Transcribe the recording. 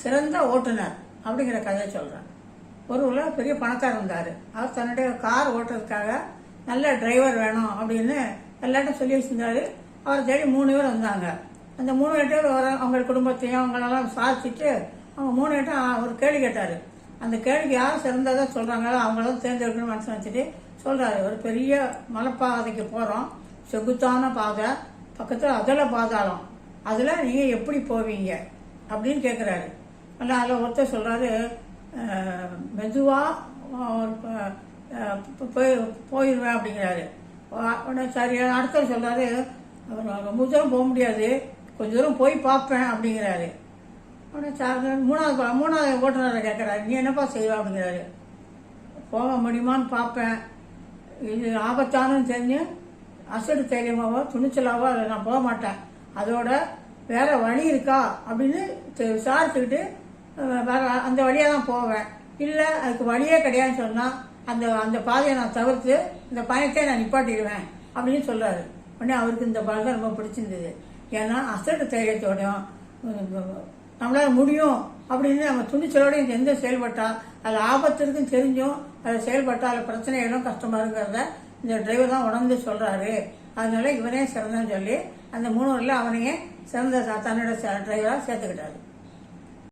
சிறந்த ஓட்டுநர் அப்படிங்கிற கதையை சொல்கிறேன் ஒரு ஊரில் பெரிய பணக்காரர் இருந்தார். அவர் தன்னுடைய கார் ஓட்டுறதுக்காக நல்ல டிரைவர் வேணும் அப்படின்னு எல்லார்ட்டும் சொல்லி வச்சிருந்தாரு. அவர் தேடி மூணு பேர் வந்தாங்க. அந்த மூணு பேர் வர அவங்க குடும்பத்தையும் அவங்களெல்லாம் சாதிச்சுட்டு அவங்க மூணு பேர்ட்டும் ஒரு கேள்வி கேட்டார். அந்த கேள்விக்கு யார் சிறந்ததாக சொல்கிறாங்களோ அவங்களும் தேர்ந்தெடுக்கணும்னு மனசு வச்சுட்டு சொல்கிறாரு ஒரு பெரிய மலைப்பாதைக்கு போகிறோம் செகுத்தான பாதை. பக்கத்தில் அதில் பாதாளம். அதில் நீங்கள் எப்படி போவீங்க அப்படின்னு கேட்குறாரு ஆனால் அதில் ஒருத்தர் சொல்கிறாரு மெதுவாக போய் போயிடுவேன் அப்படிங்கிறாரு. உடனே சரி அடுத்தவர் சொல்கிறாரு ரொம்ப தூரம் போக முடியாது கொஞ்ச தூரம் போய் பார்ப்பேன் அப்படிங்கிறாரு. உடனே சார் மூணாவது மூணாவது ஓட்டுநரை கேட்குறாரு நீ என்னப்பா செய்வா? அப்படிங்கிறாரு. போக முடியுமான்னு பார்ப்பேன். இது ஆபத்தானு தெரிஞ்சு அசடு தைரியமாவோ துணிச்சலாவோ அதை நான் போக மாட்டேன். அதோட வேற வழி இருக்கா? அப்படின்னு விசாரிச்சுக்கிட்டு வர அந்த வழியாக தான் போவேன். இல்லை அதுக்கு வழியே கிடையாதுன்னு சொன்னால் அந்த அந்த பாதையை நான் தவிர்த்து இந்த பயணத்தை நான் நிப்பாட்டிடுவேன் அப்படின்னு சொல்கிறாரு உடனே அவருக்கு இந்த படம் ரொம்ப பிடிச்சிருந்தது. ஏன்னா அசட்டு தைரியத்தோடையும் நம்மளால் முடியும் அப்படின்னு நம்ம துணிச்சலோட எந்த செயல்பட்டால் அது ஆபத்து இருக்குன்னு தெரிஞ்சும் அதை செயல்பட்டால் அது பிரச்சனைகளும் கஷ்டமாக இருக்கிறத இந்த டிரைவர் தான் உணர்ந்து சொல்கிறாரு அதனால இவனே சிறந்தன்னு சொல்லி அந்த மூணு அவனையே சிறந்த தன்னோட டிரைவராக சேர்த்துக்கிட்டாரு.